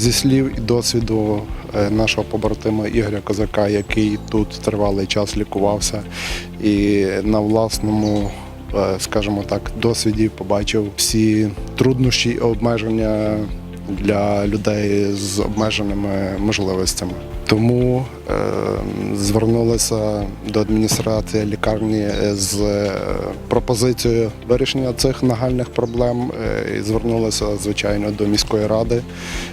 Зі слів і досвіду е, нашого побратима Ігоря Козака, який тут тривалий час лікувався, і на власному, е, скажімо так, досвіді побачив всі труднощі і обмеження для людей з обмеженими можливостями. Тому е, звернулися до адміністрації лікарні з е, пропозицією вирішення цих нагальних проблем. е, І звернулися, звичайно, до міської ради.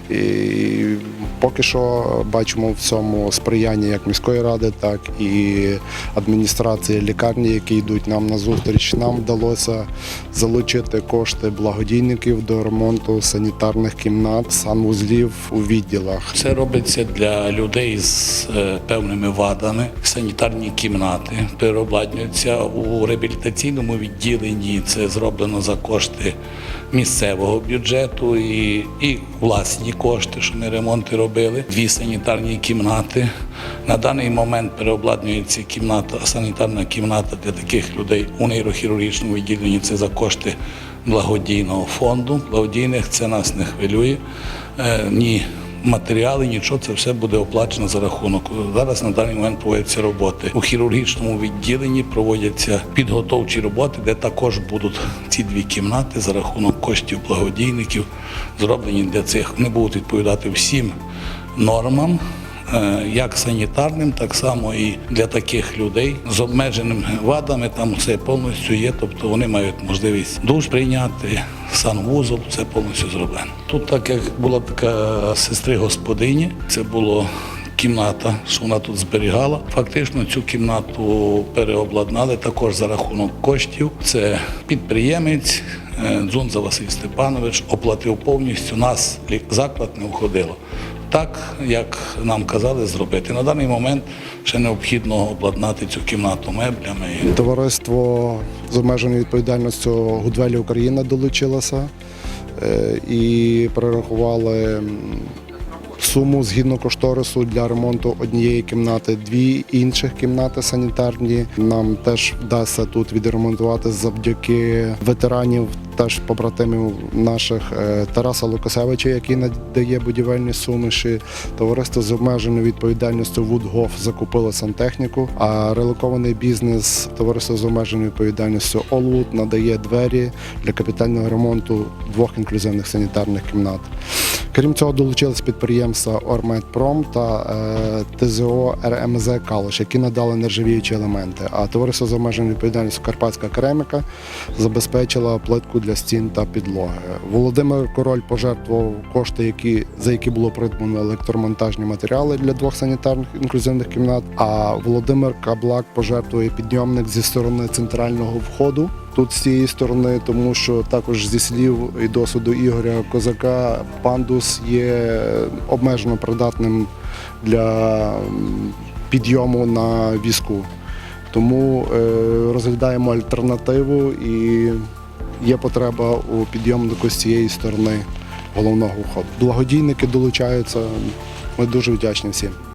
І поки що бачимо в цьому сприяння як міської ради, так і адміністрації лікарні, які йдуть нам на зустріч. Нам вдалося залучити кошти благодійників до ремонту санітарних кімнат, санвузлів у відділах. Це робиться для людей з е, певними вадами. Санітарні кімнати переобладнюються у реабілітаційному відділенні. Це зроблено за кошти місцевого бюджету і, і власні кошти, що ми ремонти робили. Дві санітарні кімнати. На даний момент переобладнюється кімната, санітарна кімната для таких людей у нейрохірургічному відділенні. Це за кошти благодійного фонду. Благодійних це нас не хвилює. Е, ні матеріали, нічого, це все буде оплачено за рахунок. Зараз на даний момент проводяться роботи. У хірургічному відділенні проводяться підготовчі роботи, де також будуть ці дві кімнати за рахунок коштів благодійників, зроблені для цих. Вони будуть відповідати всім нормам. Е, Як санітарним, так само і для таких людей з обмеженими вадами там все повністю є. Тобто вони мають можливість душ прийняти, санвузол, все повністю зроблено. Тут, так як була така сестри господині, це було кімната, що вона тут зберігала. Фактично цю кімнату переобладнали також за рахунок коштів. Це підприємець е, Дзунза Василь Степанович оплатив повністю. Нас заклад не входило. Так, як нам казали зробити. На даний момент ще необхідно обладнати цю кімнату меблями. Товариство з обмеженою відповідальністю Гудвелі Україна долучилося е, і перерахували суму згідно кошторису для ремонту однієї кімнати, дві інших кімнати санітарні. Нам теж вдасться тут відремонтувати завдяки ветеранів, теж побратимів наших е, Тараса Лукасевича, який надає будівельні суміші. Товариство з обмеженою відповідальністю Вудгоф закупило сантехніку, а релокований бізнес товариство з обмеженою відповідальністю Олвуд надає двері для капітального ремонту двох інклюзивних санітарних кімнат. Крім цього, долучились підприємства Ормедпром та е, ТЗО РМЗ Калош, які надали нержавіючі елементи. А товариство з обмеженою відповідальністю Карпатська кераміка забезпечила плитку для стін та підлоги. Володимир Король пожертвував кошти, які за які було придбано електромонтажні матеріали для двох санітарних інклюзивних кімнат. А Володимир Каблак пожертвує підйомник зі сторони центрального входу. Тут з цієї сторони, тому що також зі слів і досвіду Ігоря Козака пандус є обмежено придатним для підйому на візку. Тому е, розглядаємо альтернативу і є потреба у підйомнику з цієї сторони головного входу. Благодійники долучаються. Ми дуже вдячні всім.